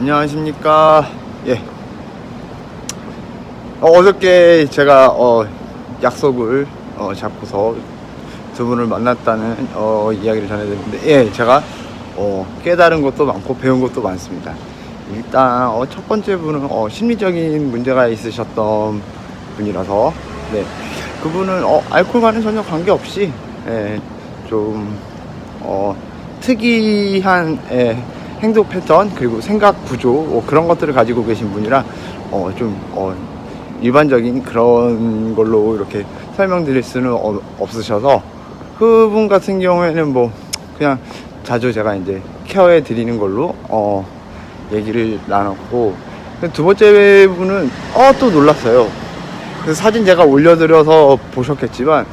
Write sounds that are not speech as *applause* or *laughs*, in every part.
안녕하십니까. 예. 어, 어저께 제가 어, 약속을 어, 잡고서 두 분을 만났다는 어, 이야기를 전해드렸는데, 예, 제가 어, 깨달은 것도 많고 배운 것도 많습니다. 일단 어, 첫 번째 분은 어, 심리적인 문제가 있으셨던 분이라서, 네, 그분은 어, 알코올과는 전혀 관계없이 예, 좀 어, 특이한 예, 행동 패턴 그리고 생각 구조 뭐 그런 것들을 가지고 계신 분이라 어, 좀 어, 일반적인 그런 걸로 이렇게 설명드릴 수는 어, 없으셔서 그분 같은 경우에는 뭐 그냥 자주 제가 이제 케어해 드리는 걸로 어, 얘기를 나눴고 두 번째 분은 어, 또 놀랐어요. 그 사진 제가 올려드려서 보셨겠지만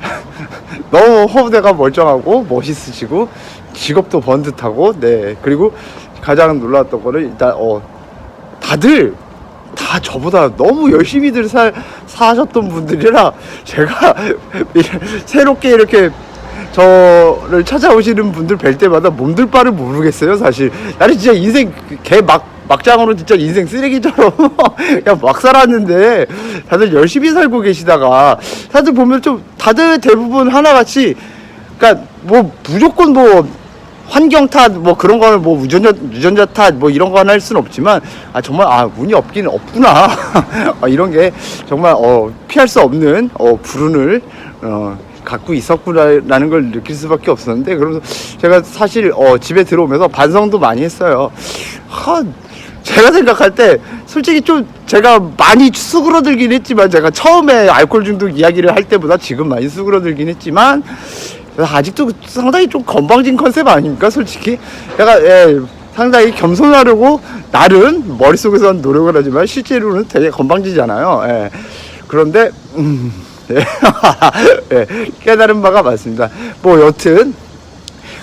*laughs* 너무 허브대가 멀쩡하고 멋있으시고 직업도 번듯하고 네. 그리고 가장 놀랐던 거는 일단 어 다들 다 저보다 너무 열심히들 사, 사셨던 분들이라 제가 *laughs* 새롭게 이렇게 저를 찾아오시는 분들 뵐 때마다 몸둘 바를 모르겠어요 사실. 나는 진짜 인생 개막 막장으로 진짜 인생 쓰레기처럼 *laughs* 그냥 막 살았는데 다들 열심히 살고 계시다가 다들 보면 좀 다들 대부분 하나같이 그러니까 뭐 무조건 뭐 환경 탓뭐 그런 거는 뭐 유전자 유전자 탓뭐 이런 거 하나 할 수는 없지만 아 정말 아 운이 없기는 없구나 아, *laughs* 이런 게 정말 어 피할 수 없는 어 불운을 어 갖고 있었구나라는 걸 느낄 수밖에 없었는데 그러면서 제가 사실 어 집에 들어오면서 반성도 많이 했어요. 하, 제가 생각할 때 솔직히 좀 제가 많이 수그러들긴 했지만 제가 처음에 알코올 중독 이야기를 할 때보다 지금 많이 수그러들긴 했지만 아직도 상당히 좀 건방진 컨셉 아닙니까 솔직히 제가 예, 상당히 겸손하려고 나름 머릿속에서는 노력을 하지만 실제로는 되게 건방지잖아요 예. 그런데 음, 예. *laughs* 예, 깨달은 바가 많습니다 뭐 여튼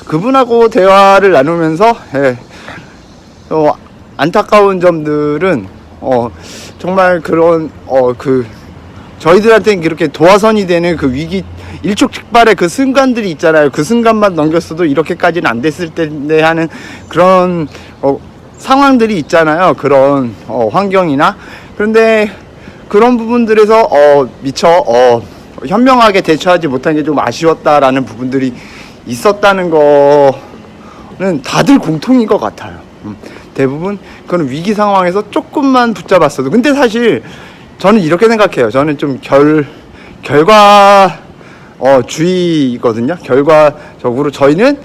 그분하고 대화를 나누면서 예, 어, 안타까운 점들은 어, 정말 그런 어, 그 저희들한테는 그렇게 도화선이 되는 그 위기 일촉즉발의 그 순간들이 있잖아요. 그 순간만 넘겼어도 이렇게까지는 안 됐을 텐데 하는 그런 어, 상황들이 있잖아요. 그런 어, 환경이나 그런데 그런 부분들에서 어, 미처 어, 현명하게 대처하지 못한 게 좀 아쉬웠다라는 부분들이 있었다는 거는 다들 공통인 것 같아요. 음, 대부분 그런 위기 상황에서 조금만 붙잡았어도 근데 사실 저는 이렇게 생각해요. 저는 좀 결 결과 어, 주의거든요. 결과적으로 저희는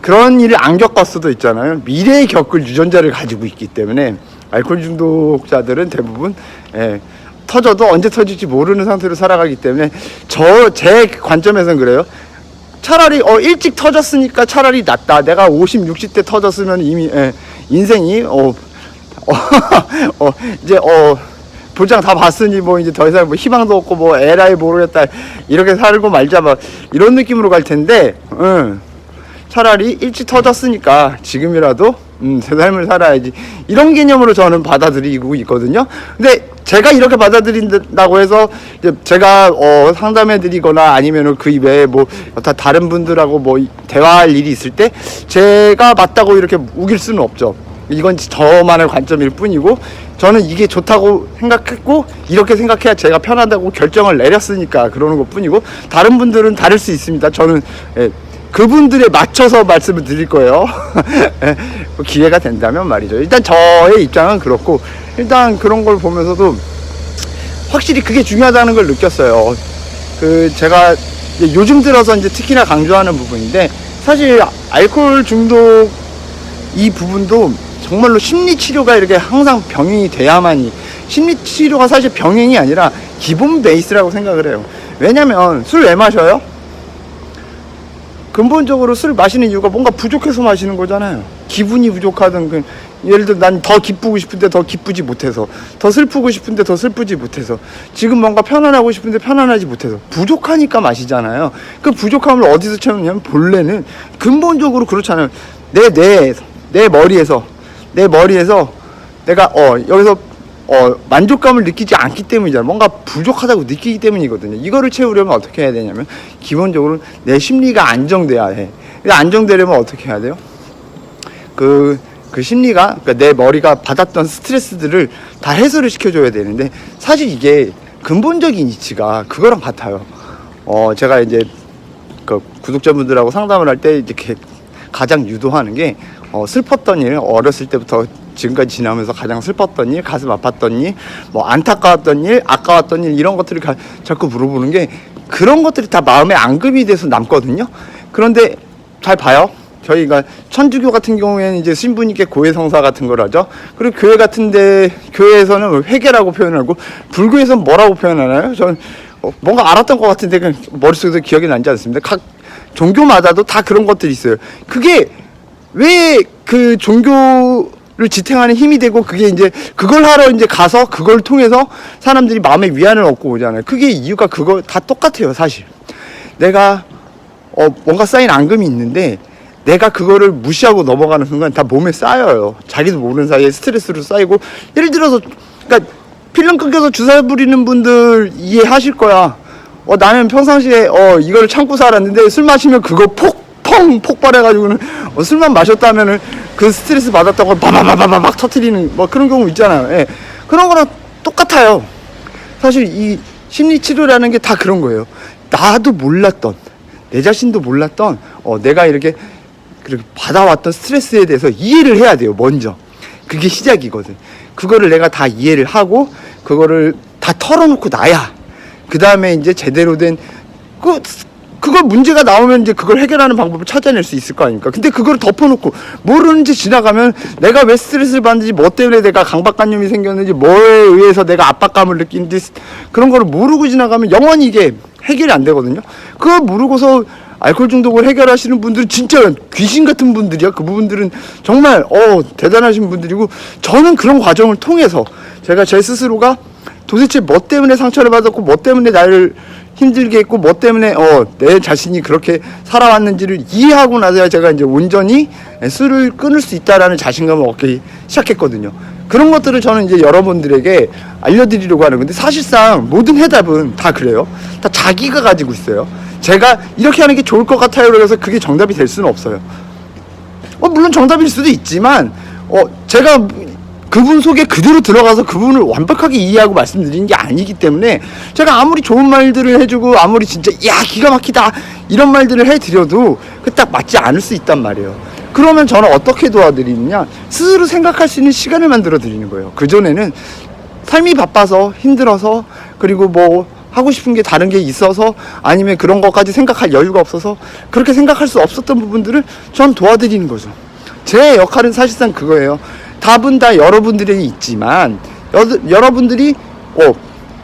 그런 일을 안 겪었어도 있잖아요. 미래에 겪을 유전자를 가지고 있기 때문에 알코올 중독자들은 대부분 예, 터져도 언제 터질지 모르는 상태로 살아가기 때문에 저 제 관점에서는 그래요. 차라리 어 일찍 터졌으니까 차라리 낫다. 내가 50, 60대 터졌으면 이미 예, 인생이 어, 어, *laughs* 어 이제 어 불장 다 봤으니 뭐 이제 더 이상 뭐 희망도 없고 뭐 에라이 모르겠다 이렇게 살고 말자 막 이런 느낌으로 갈 텐데 응. 차라리 일찍 터졌으니까 지금이라도 음, 새 삶을 살아야지. 이런 개념으로 저는 받아들이고 있거든요. 근데 제가 이렇게 받아들인다고 해서 제가 어, 상담해드리거나 아니면은 그 이외에 뭐 다 다른 분들하고 뭐 대화할 일이 있을 때 제가 맞다고 이렇게 우길 수는 없죠 이건 저만의 관점일 뿐이고 저는 이게 좋다고 생각했고 이렇게 생각해야 제가 편하다고 결정을 내렸으니까 그러는 것 뿐이고 다른 분들은 다를 수 있습니다. 저는 예, 그분들에 맞춰서 말씀을 드릴 거예요. *laughs* 기회가 된다면 말이죠. 일단 저의 입장은 그렇고 일단 그런 걸 보면서도 확실히 그게 중요하다는 걸 느꼈어요. 그 제가 요즘 들어서 이제 특히나 강조하는 부분인데 사실 알코올 중독 이 부분도 정말로 심리 치료가 이렇게 항상 병행이 돼야만이 심리 치료가 사실 병행이 아니라 기본 베이스라고 생각을 해요. 왜냐면 술 왜 마셔요? 근본적으로 술 마시는 이유가 뭔가 부족해서 마시는 거잖아요. 기분이 부족하든 그 예를 들어 난 더 기쁘고 싶은데 더 기쁘지 못해서 더 슬프고 싶은데 더 슬프지 못해서 지금 뭔가 편안하고 싶은데 편안하지 못해서 부족하니까 마시잖아요. 그 부족함을 어디서 채우냐면 본래는 근본적으로 그렇잖아요. 내내내 머리에서 내 머리에서 내가 어 여기서 어 만족감을 느끼지 않기 때문이잖아. 뭔가 부족하다고 느끼기 때문이거든요. 이거를 채우려면 어떻게 해야 되냐면 기본적으로 내 심리가 안정돼야 해. 안정되려면 어떻게 해야 돼요? 그그 심리가 그러니까 내 머리가 받았던 스트레스들을 다 해소를 시켜줘야 되는데 사실 이게 근본적인 이치가 그거랑 같아요. 어 제가 이제 그 구독자분들하고 상담을 할 때 이렇게 가장 유도하는 게 어, 슬펐던 일 어렸을 때부터 지금까지 지나면서 가장 슬펐던 일 가슴 아팠던 일 뭐 안타까웠던 일 아까웠던 일 이런 것들을 가, 자꾸 물어보는 게 그런 것들이 다 마음에 앙금이 돼서 남거든요. 그런데 잘 봐요. 저희가 천주교 같은 경우에는 이제 신부님께 고해성사 같은 걸 하죠. 그리고 교회 같은데 교회에서는 회개라고 표현하고 불교에서는 뭐라고 표현하나요? 저는 어, 뭔가 알았던 것 같은데 그냥 머릿속에서 기억이 나지 않습니다. 각 종교마다도 다 그런 것들이 있어요. 그게 왜 그 종교를 지탱하는 힘이 되고 그게 이제 그걸 하러 이제 가서 그걸 통해서 사람들이 마음의 위안을 얻고 오잖아요. 그게 이유가 그거 다 똑같아요, 사실. 내가 어 뭔가 쌓인 앙금이 있는데 내가 그거를 무시하고 넘어가는 순간 다 몸에 쌓여요. 자기도 모르는 사이에 스트레스로 쌓이고 예를 들어서 그러니까 필름 끊겨서 주사 부리는 분들 이해하실 거야. 어 나는 평상시에 어 이거를 참고 살았는데 술 마시면 그거 폭 펑 폭발해가지고는 어, 술만 마셨다면은 그 스트레스 받았다고 바바바바바 막 터트리는 뭐 그런 경우 있잖아요. 예. 그런 거랑 똑같아요. 사실 이 심리 치료라는 게 다 그런 거예요. 나도 몰랐던 내 자신도 몰랐던 어 내가 이렇게 그렇게 받아왔던 스트레스에 대해서 이해를 해야 돼요. 먼저 그게 시작이거든. 그거를 내가 다 이해를 하고 그거를 다 털어놓고 나야 그 다음에 이제 제대로 된 그 그걸 문제가 나오면 이제 그걸 해결하는 방법을 찾아낼 수 있을 거 아닙니까? 근데 그걸 덮어놓고 모르는 채 지나가면 내가 왜 스트레스를 받는지 뭐 때문에 내가 강박관념이 생겼는지 뭐에 의해서 내가 압박감을 느끼는지 그런 거를 모르고 지나가면 영원히 이게 해결이 안 되거든요. 그걸 모르고서 알코올 중독을 해결하시는 분들은 진짜 귀신 같은 분들이야. 그 부분들은 정말 어 대단하신 분들이고 저는 그런 과정을 통해서 제가 제 스스로가 도대체 뭐 때문에 상처를 받았고 뭐 때문에 나를 힘들게 했고 뭐 때문에 어 내 자신이 그렇게 살아왔는지를 이해하고 나서야 제가 이제 온전히 술을 끊을 수 있다라는 자신감을 얻기 시작했거든요. 그런 것들을 저는 이제 여러분들에게 알려드리려고 하는 건데 사실상 모든 해답은 다 그래요. 다 자기가 가지고 있어요. 제가 이렇게 하는 게 좋을 것 같아요. 그래서 그게 정답이 될 수는 없어요. 어, 물론 정답일 수도 있지만, 어, 제가 그분 속에 그대로 들어가서 그분을 완벽하게 이해하고 말씀드리는 게 아니기 때문에 제가 아무리 좋은 말들을 해주고 아무리 진짜 야 기가 막히다 이런 말들을 해드려도 그 딱 맞지 않을 수 있단 말이에요. 그러면 저는 어떻게 도와드리느냐 스스로 생각할 수 있는 시간을 만들어 드리는 거예요. 그 전에는 삶이 바빠서 힘들어서 그리고 뭐 하고 싶은 게 다른 게 있어서 아니면 그런 것까지 생각할 여유가 없어서 그렇게 생각할 수 없었던 부분들을 전 도와드리는 거죠. 제 역할은 사실상 그거예요. 답은 다 여러분들에게 있지만 여, 여러분들이 어,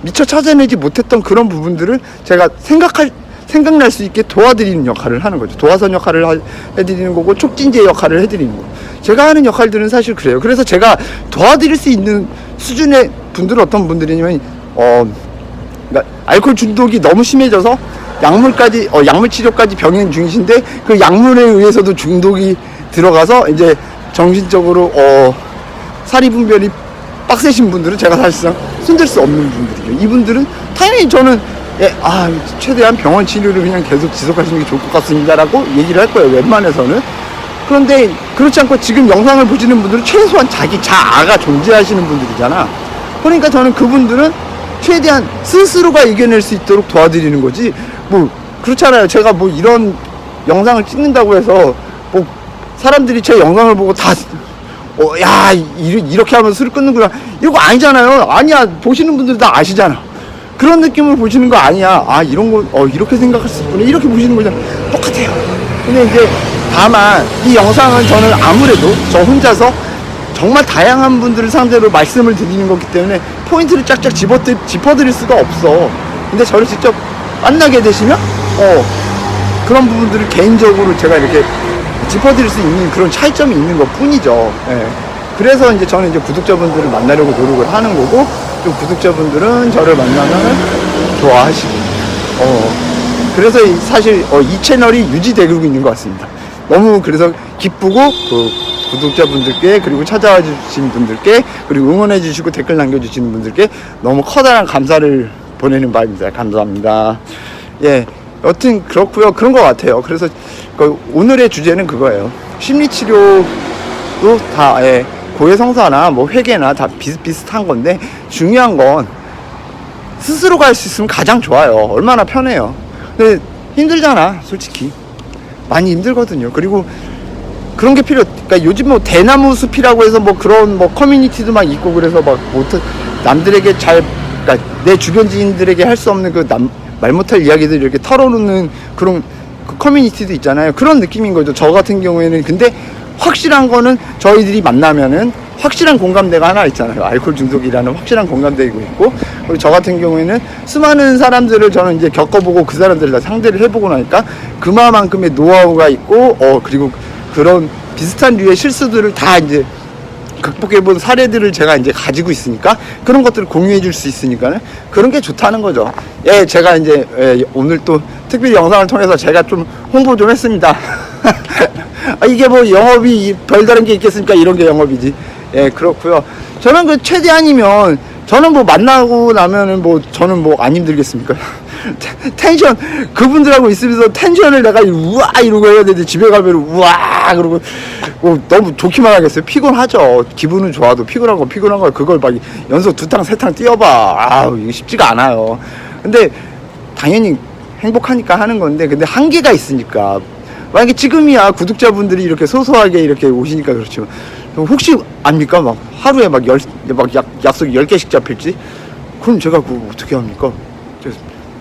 미처 찾아내지 못했던 그런 부분들을 제가 생각할 생각날 수 있게 도와드리는 역할을 하는 거죠. 도화선 역할을 하- 해드리는 거고 촉진제 역할을 해드리는 거. 제가 하는 역할들은 사실 그래요. 그래서 제가 도와드릴 수 있는 수준의 분들은 어떤 분들이냐면 어 그러니까 알코올 중독이 너무 심해져서 약물까지 어, 약물 치료까지 병행 중이신데 그 약물에 의해서도 중독이 들어가서 이제 정신적으로 어 사리 분별이 빡세신 분들은 제가 사실상 손댈 수 없는 분들이에요. 이분들은 당연히 저는 예, 아 최대한 병원 치료를 그냥 계속 지속하시는 게 좋을 것 같습니다라고 얘기를 할 거예요. 웬만해서는. 그런데 그렇지 않고 지금 영상을 보시는 분들은 최소한 자기 자아가 존재하시는 분들이잖아. 그러니까 저는 그분들은 최대한 스스로가 이겨낼 수 있도록 도와드리는 거지. 뭐 그렇잖아요. 제가 뭐 이런 영상을 찍는다고 해서 뭐 사람들이 제 영상을 보고 다 어, 야, 이- 이렇게 하면 술을 끊는구나. 이거 아니잖아요. 아니야. 보시는 분들 다 아시잖아. 그런 느낌을 보시는 거 아니야. 아, 이런 거, 어, 이렇게 있구나. 이렇게 보시는 거잖아. 똑같아요. 근데 이제, 다만, 이 영상은 저는 아무래도 저 혼자서 정말 다양한 분들을 상대로 말씀을 드리는 거기 때문에 포인트를 쫙쫙 집어, 짚어드릴 수가 없어. 근데 저를 직접 만나게 되시면, 어, 그런 부분들을 개인적으로 제가 이렇게 짚어드릴 수 있는 그런 차이점이 있는 것 뿐이죠. 예. 그래서 이제 저는 이제 구독자분들을 만나려고 노력을 하는 거고, 또 구독자분들은 저를 만나면 좋아하시고, 어, 그래서 이- 사실 어, 이 채널이 유지되고 있는 것 같습니다. 너무 그래서 기쁘고, 그 구독자분들께, 그리고 찾아와 주신 분들께, 그리고 응원해 주시고 댓글 남겨주시는 분들께 너무 커다란 감사를 보내는 바입니다. 감사합니다. 예. 여튼 그렇고요 그런 것 같아요. 그래서 그 오늘의 주제는 그거예요. 심리치료 다 예, 고해성사나 뭐 회계나 다 비슷비슷한 건데 중요한 건 스스로 갈 수 있으면 가장 좋아요. 얼마나 편해요. 근데 힘들잖아, 솔직히. 많이 힘들거든요. 그리고 그런 게 필요. 그러니까 요즘 뭐 대나무 숲이라고 해서 뭐 그런 뭐 커뮤니티도 막 있고 그래서 막 못해 남들에게 잘 그러니까 내 주변 지인들에게 할 수 없는 그 남 말 못할 이야기들 이렇게 털어놓는 그런 그 커뮤니티도 있잖아요. 그런 느낌인 거죠. 저 같은 경우에는 근데 확실한 거는 저희들이 만나면은 확실한 공감대가 하나 있잖아요. 알코올 중독이라는 확실한 공감대가 있고 그리고 저 같은 경우에는 수많은 사람들을 저는 이제 겪어보고 그 사람들을 다 상대를 해보고 나니까 그만큼의 노하우가 있고 어 그리고 그런 비슷한 류의 실수들을 다 이제 극복해본 사례들을 제가 이제 가지고 있으니까 그런 것들을 공유해 줄 수 있으니까는 그런 게 좋다는 거죠. 예, 제가 이제 예, 오늘 또 특별히 영상을 통해서 제가 좀 홍보 좀 했습니다. *laughs* 아, 이게 뭐 영업이 별다른 게 있겠습니까? 이런 게 영업이지. 예, 그렇고요. 저는 그 최대한이면 저는 뭐 만나고 나면은 뭐 저는 뭐 안 힘들겠습니까? 텐션 그분들하고 있으면서 텐션을 내가 우와 이러고 해야 되는데 집에 가면 우와 그러고 뭐 너무 좋기만 하겠어요. 피곤하죠. 기분은 좋아도 피곤한 건 피곤한 거 그걸 막 연속 두 탕 세 탕 뛰어봐. 아우 이게 쉽지가 않아요. 근데 당연히 행복하니까 하는 건데 근데 한계가 있으니까 만약에 지금이야 구독자분들이 이렇게 소소하게 이렇게 오시니까 그렇지만 혹시 압니까 막 하루에 막열막 약속 10개씩 잡힐지 그럼 제가 그거 어떻게 합니까 저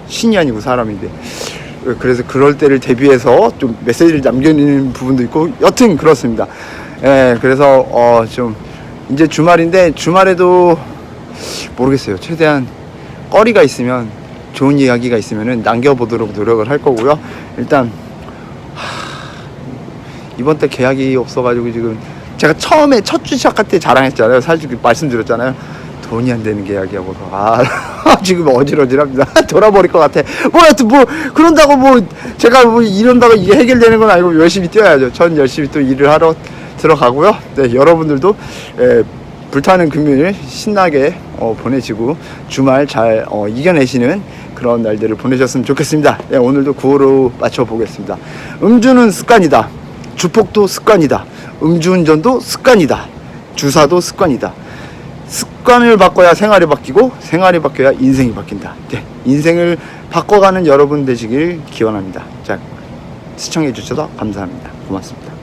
신이 아니고 사람인데 그래서 그럴 때를 대비해서 좀 메시지를 남겨주는 부분도 있고 여튼 그렇습니다 예 그래서 어 좀 이제 주말인데 주말에도 모르겠어요 최대한 거리가 있으면 좋은 이야기가 있으면은 남겨보도록 노력을 할 거고요 일단 이번 달 계약이 없어가지고 지금 제가 처음에 첫 주 시작할 때 자랑했잖아요. 사실 그 말씀드렸잖아요. 돈이 안 되는 계약이야 뭐아 *laughs* 지금 어질어질합니다. *laughs* 돌아버릴 것 같아. 뭐 하여튼 뭐 그런다고 뭐 제가 뭐 이런다고 이게 해결되는 건 아니고 열심히 뛰어야죠. 전 열심히 또 일을 하러 들어가고요. 네 여러분들도 에, 불타는 금요일 신나게 어, 보내시고 주말 잘 어, 이겨내시는 그런 날들을 보내셨으면 좋겠습니다. 네, 오늘도 9호로 맞춰보겠습니다. 음주는 습관이다. 주폭도 습관이다. 음주운전도 습관이다. 주사도 습관이다. 습관을 바꿔야 생활이 바뀌고 생활이 바뀌어야 인생이 바뀐다. 네, 인생을 바꿔가는 여러분 되시길 기원합니다. 자, 시청해 주셔서 감사합니다. 고맙습니다.